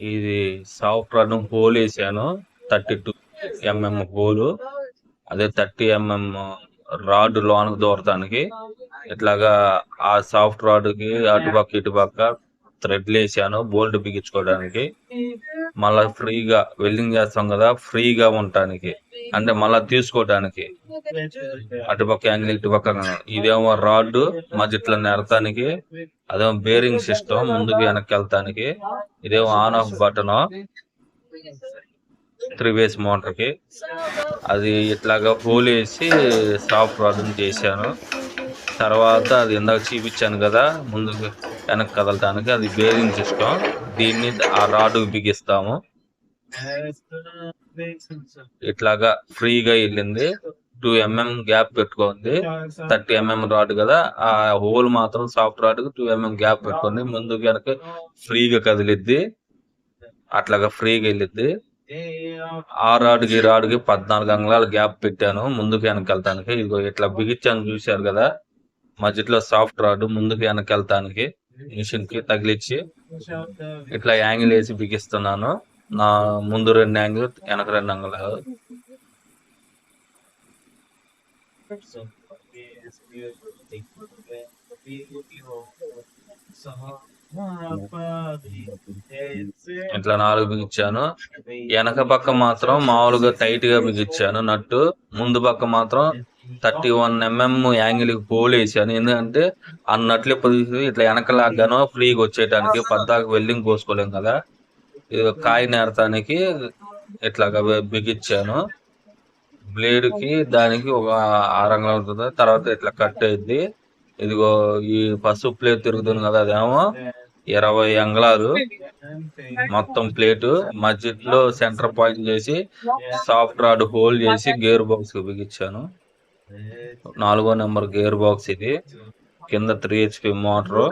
ఇది సాఫ్ట్వేర్ను హోల్ వేసాను థర్టీ టూ ఎంఎం హోలు. అదే థర్టీ ఎంఎం రాడ్ లోనకు దూరటానికి ఇట్లాగా ఆ సాఫ్ట్ రాడ్కి అటుపక్క ఇటుపక్క థ్రెడ్లు వేసాను బోల్ట్ బిగించుకోవడానికి. మళ్ళా ఫ్రీగా వెల్డింగ్ చేస్తాం కదా ఫ్రీగా ఉండటానికి. అంటే మళ్ళా తీసుకోవడానికి అటుపక్క యాంగిల్ ఇటుపక్క ఇదేమో రాడ్ మధ్యలో నెరతానికి. అదేమో బేరింగ్ సిస్టమ్ ముందుకు వెనక్కి వెళ్తానికి ఇదేమో on off button three ways మోటార్కి అది ఇట్లాగా హోల్ వేసి సాఫ్ట్ రాడ్ చేశాను. తర్వాత అది ఇందాక చూపించాను కదా ముందుకు వెనక్కి కదలటానికి అది బేరింగ్ సిస్టమ్. దీన్ని ఆ రాడ్ బిగిస్తాము. ఇట్లాగా ఫ్రీగా వెళ్ళింది. టూ ఎంఎం గ్యాప్ పెట్టుకుంది. థర్టీ ఎంఎం రాడ్ కదా. ఆ హోల్ మాత్రం soft rod two MM gap పెట్టుకుంది. ముందు వెనక ఫ్రీగా కదిలిద్ది. అట్లాగా ఫ్రీగా వెళ్ళిద్ది. ఆ రాడ్కి రాడ్కి పద్నాలుగు అంగుళాల గ్యాప్ పెట్టాను. ముందుకు వెనక్కి వెళ్తానికి ఇదిగో ఇట్లా బిగించాను చూశారు కదా. మధ్యలో సాఫ్ట్ రాడ్ ముందుకు వెనక్కి వెళ్తానికి మిషన్కి తగిలిచ్చి ఇట్లా యాంగిల్ వేసి బిగిస్తున్నాను. నా ముందు రెండు యాంగిల్ వెనక రెండు అంగుళాలు ఇట్లా నాలుగు బిగించాను. వెనక పక్క మాత్రం మామూలుగా టైట్గా బిగించాను. నట్టు. ముందు పక్క మాత్రం thirty one MM angle hole వేసాను. ఎందుకంటే అన్నట్లే నట్లు ఎప్పుడు ఇట్లా వెనక లాగాను ఫ్రీగా వచ్చేయడానికి పద్దాకు వెల్డింగ్ కోసుకోలేం కదా. ఇది కాయ నేరటానికి ఇట్లాగా బిగించాను. బ్లేడ్కి దానికి ఒక ఆరంగా ఉంటుంది. తర్వాత ఇట్లా కట్ అయింది ఇదిగో ఈ పసుపు ప్లేట్ తిరుగుతుంది కదా అదేమో ఇరవై అంగళాలు మొత్తం ప్లేటు. మధ్యలో సెంటర్ పాయింట్ చేసి సాఫ్ట్ రాడ్ హోల్డ్ చేసి గేర్ బాక్స్ బిగించాను. నాలుగో నెంబర్ గేర్ బాక్స్ ఇది. కింద త్రీ హెచ్పి మోటార్.